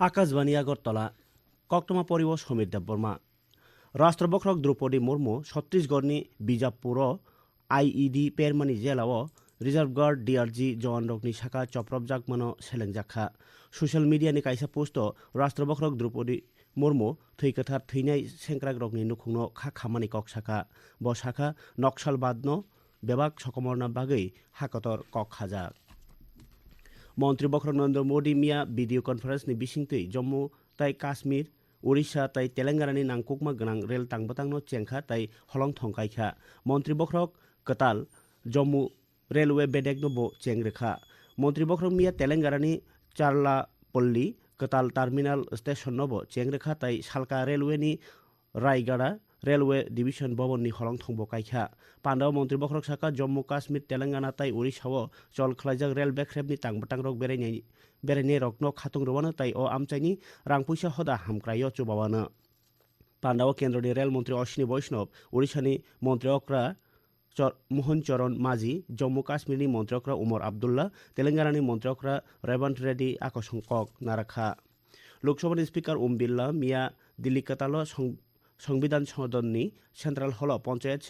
আকাশবাণী আগরতলা কক্টমা পরিবশ সমীর দেব বর্মা রাষ্ট্রবক্ষক দ্রৌপদী মুর্মু, ছত্তিশগড়নি বিজাপুর, আইইডি পেরমানি জেলাও রিজার্ভ গার্ড ডিআরজি জওয়ান রকনি শাখা চপ্রব মানো সেলেন জাখা। সোশ্যাল মিডিয়ানি কাইসা পোস্ট রাষ্ট্রবক্ষক দ্রৌপদী মুর্মু থৈকথার থৈনাই সেংক্রাগ রকনি নুখুংনো খা খামানি কক শাখা। ব শাখা নকশালবাদনো বেবাক সকমরনা বাগৈ হাকতর কক খাজাক মন্ত্রী বক্র নরেন্দ্র মোদী মিয়া ভিডিও কনফারেন্সনি বিসিংতৈ জম্মু, তাই কাশ্মীর উড়িষ্যা তাই তেলেঙ্গানানি নাংকুকমা গনাং রেল তাংবাতাংনো চেংখা, তাই হলং থংকাইখা। মন্ত্রী বক্রক কতাল, জম্মু রেলওয়ে বেডেকনো বো চেংরেখা। মন্ত্রী বক্রক মিয়া তেলেঙ্গানানি চারলাপল্লী, কতাল টার্মিনাল স্টেশন নবো চেংরেখা, তাই সালকা রেলওয়েনি রায়গাড়া রেলওয়ে ডিভিশন ভবন নি হলং থংবো কাইখা। পান্ডাও মন্ত্রী বখরক সাকা জম্মু কাশ্মীর, তেলেঙ্গানা, তাই ওড়িশাও চল খালাইজাক রেল বেখ্রেবনি টাংবাটাং রক বেড়াইনাই বেড়াইনাই রকনো খাতুং রবানো তাই ও আমচাইনি রাং পয়সা হদা হামক্রাইও চুবাবানো পান্ডাও কেন্দ্রনি রেলমন্ত্রী অশ্বিনী বৈষ্ণব ওড়িশানি মন্ত্রী অকরা মোহন চরণ মাঝি, জম্মু কাশ্মীরনি মন্ত্রকরা উমর আবদুল্লাহ তেলেঙ্গানানি মন্ত্রকরা রেবন্ত রেড্ডি আকশঙ্কক নারাখা। লোকসভার স্পিকার ওম বিল্লা মিয়া দিল্লি কাতাল संविधान सदननि सेन्ट्रेल हलाव पञ्चायत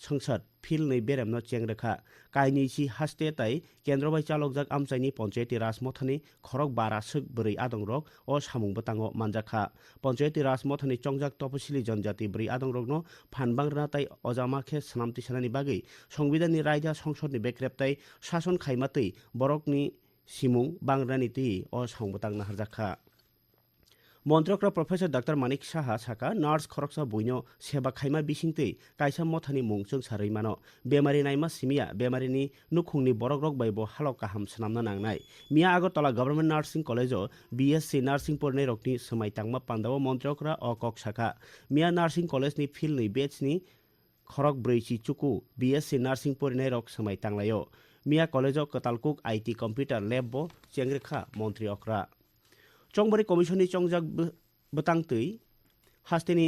संसद फिल्डनि बेरेमनो चेंरेखा कायनिसि हास्ते ताइ केन्द्र बाय चालकजाक आमचाइनि पञ्चायती राज मथानि खरक बारा सोग बोरै आदंरक अ सामुं बताङो मानजाखा पञ्चायती राज मथानि चंजाक तपसिलि जनजाति बोरै आदंरकनो फानबांग्रा ताइ अजामाखे सनामति सेनानि बागै संविधाननि रायजा संसदनि बेक्रेबताइ शासन खाइमातै बरकनि सिमुं बांग्रानि ति अ सामुं बतांनो हारजाखा মন্ত্রক প্রফেসর ডাক্তার মানিক সাহা সাকা নার্স খরকসা বইন সেবা খাইমা বিসিংতে কাইসা মথানি মুংচং সারৈমানো বেমারি নাইমা সিমিয়া বেমারিনি নুখুংনি বরক রক বাইব হালো কাহাম সামনা নাংনাই। মিয়া আগরতলা গভর্নমেন্ট নার্সিং কলেজও বিএসসি নার্সিং পড়নে রকনি সোমাই তাংমা পান্ডাও মন্ত্রকরা অকক সাকা মিয়া নার্সিং কলেজনি ফিল্ডনি বেচনি খরক ব্রৈচি চুকু বিএসসি নার্সিং পড়নে রক সোমাই তাংলায়ও মিয়া কলেজ কতালকুক আইটি কম্পিউটার ল্যাব চেংরেখা মন্ত্রী অকরা চংবরে কমিশনি চংজাক বতাংতই হাস্তেনি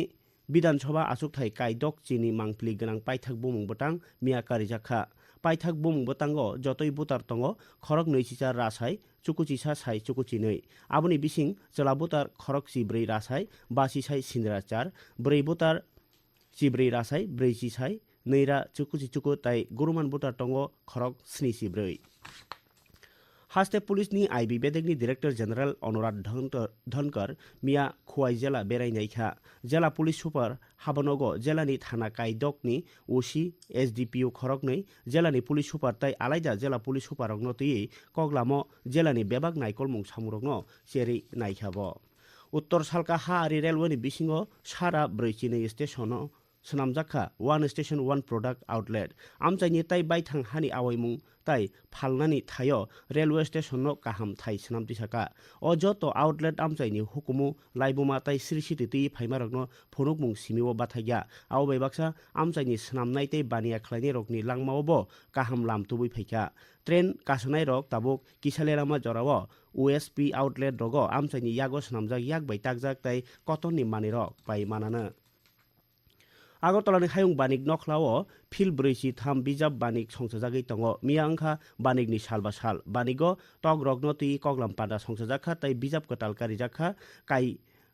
বিধানসভা আসুকথাই কাইদক চিনি মাংপলি গনাং পাইথাক বুমুং বতাং মিয়া কারিজাখা পাইথাক বুমুং বতাঙ্গ যতই বুতার তঙ্গ খরক নৈচিচার রাসাই চুকুচিসা সাই চুকুচিনৈ আবনি বিসিং চলাবুতার খরক চিব্রৈ রাসাই বাসি সাই সিন্দ্রাচার ব্রৈ বুতার চিব্রৈ রাসাই ব্রৈচি সাই নৈরা চুকুচি চুকু তাই গুরুমান বুতার তঙ্গ খরক স্নি চিব্রৈ। হাস্তে পুলিশ নি আই બેદગની ডিরেক্টর জেনারেল অনুরাগ ধনকর, মিয়া খুয়াই জেলা બેરાયનાইখা জেলা পুলিশ সুপার হাবনগ জেলানি থানা কাইদকনি ওসি এস ডিপিও খরক নই জেলানি পুলিশ সুপার তাই আলাইদা জেলা পুলিশ সুপার রগ্নতই কগলাম জেলানি বেবাগ নাইকল মুং সামুরগ্ন সেরি নাইখাব উত্তর সালকা হা আরি রেলওয়ে বিসিংহ সারা ব্রৈচিনি স্টেশনও सोनामजाखा one station one product outlet आमचाइनि ताई बायथां हानि आवाइमुं ताई फालनानि थायो रेलवे स्टेशननो काहाम थाई सोनामति साका अ जत आउटलेट आमचाइनि हुकुमु लाइबुमा ताई सिरिसिति ति फाइमारकनो फनुक मुं सिमिव बाथाया आव बैबाक्सा आमचाइनि सोनामनाय तै बानिया खलाइनि रकनि लांमावबो काहाम लामतुबै फैका ट्रेन कासनाय रक ताबुक किसालेरामा जराव ओएसपि आउटलेट रग आमचाइनि यागो सोनामजाक याक बै ताकजाक ताई कतननि मानि रक पाइ मानानो আগরতলানি হায়ং বাণিক নখলাও ফিল ব্রৈশি থাম বিজাব বাণিক সংসজাগৈ তঙ মিয়া অংখা বাণিকনি সাল বা সাল বাণিগ টক রগ্নতি কগলাম পাডা সংসজাখা তাই বিজাব কতালকারি জাখা কাই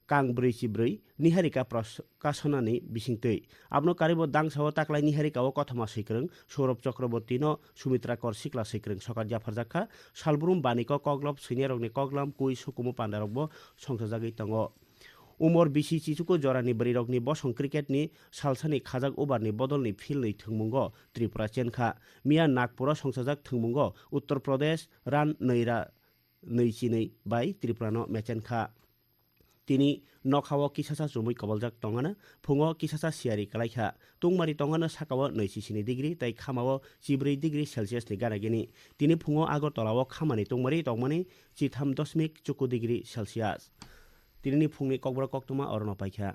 কাং ব্রৈশি ব্রৈ নিহারিকা প্রকাশনানি বিসিংতৈ আপনো কারিব দাং সাও তাকলাই নিহারিকাও কথমা সৈক্রং সৌরভ চক্রবর্তী ন সুমিত্রা কর শিকলা সৈক্রং সকাত জাফার জাখা সালবুরুম বাণিক কগলব সৈনিয়ারগনি কগলাম কুই সুকুমু পান্ডারগব সংসজাগৈ ᱩᱢᱚᱨ ᱵᱤᱥᱤ ᱪᱤᱪᱩᱠᱚ ᱡᱚᱨᱟᱱᱤ ᱵᱟᱨᱤᱨᱚᱜᱱᱤ ᱵᱚᱥᱚᱝ ᱠᱨᱤᱠᱮᱴᱱᱤ ᱥᱟᱞᱥᱟᱱᱤ ᱠᱷᱟᱡᱟᱜ ᱳᱵᱟᱨᱱᱤ ᱵᱚᱫᱚᱞᱱᱤ ᱯᱷᱤᱞᱱᱤ ᱛᱷᱝᱢᱩᱝᱜᱚ ᱛᱨᱤᱯᱩᱨᱟ ᱪᱮᱱᱠᱷᱟ ᱢᱤᱭᱟ ᱱᱟᱜᱯᱩᱨᱟ ᱥᱚᱝᱥᱟᱡᱟᱜ ᱛᱷᱝᱢᱩᱝᱜᱚ ᱩᱛᱛᱚᱨ ᱯᱨᱚᱫᱮশ ᱨᱟᱱ ᱱᱟᱹᱭᱨᱟ নৈচিনৈ বাই ত্ৰিপুৰানো মেচেনখা তিনি নখাও কিসাসা চুমুই কবলজাক টঙানো ফুঙো কিসাসা সিয়ারি কালাইখা তুংমারি টঙানো সাকাও নৈচিসিনি ডিগ্রি তাই খামাও চিব্রৈ ডিগ্রি সেলসিয়াসনি গানাগিনি তিনি ফুঙো আগরতলাও খামানি তুংমারি টংমানি চিথাম দশমিক চুকু ডিগ্রি সেলসিয়াস तिनी फुङ्ने ककबाट कक्तुमा अरू नपाइख्या।